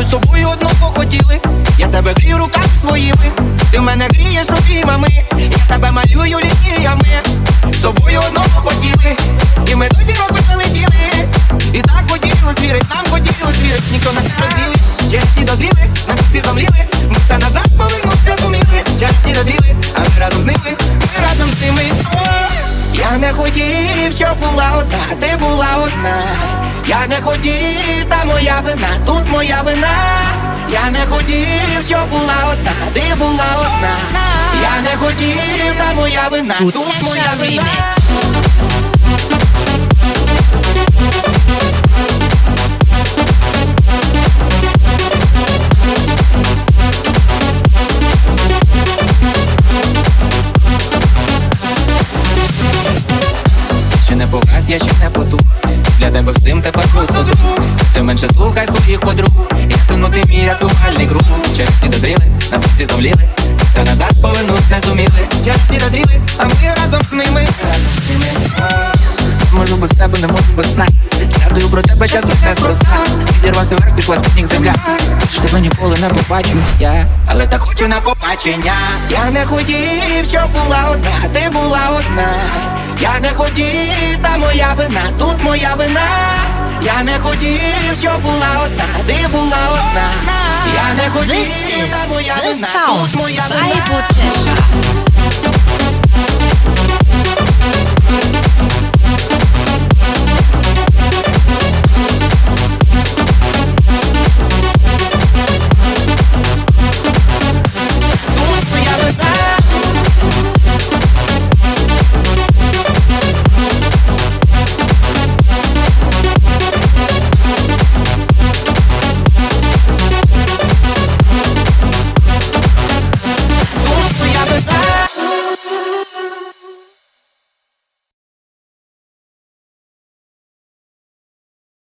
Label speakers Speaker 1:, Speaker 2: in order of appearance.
Speaker 1: ми з тобою одного хотіли. Я тебе грію руками своїми, ти мене грієш обіймами, я тебе малюю лініями. З тобою одного хотіли, і ми тоді зірок би летіли. І так хотілось звірить, нам хотілось звірить, ніхто нас не розділить. Чесні дозріли, нас всі зомліли, Я не хотів, щоб була одна, ти була одна. Я не хотів, та моя вина, тут моя вина. Я не хотів, щоб була одна, ти була одна. Я не хотів, та моя вина, тут моя вина. Ще я ще не потух Для тебе всім тепер просто друг Ти менше слухай своїх подруг. Я тону ти мій рятувальний круг. Чесні дозріли, на серці зомліли Все назад повернуть не зуміли. Чесні дозріли, а ми разом з ними. Можу без тебе, не можу без сна. Згадую про тебе час не спроста Відірвався вверх, пішла спітніх земля. Ж тебе ніколи не побачу я Але так хочу на побачення. Я не хотів, щоб була одна, ти була одна. Я не хотів, моя вина, тут моя вина. Я не хотів, щоб була одна, ти була одна. Я не хотів, та моя вина, тут моя вина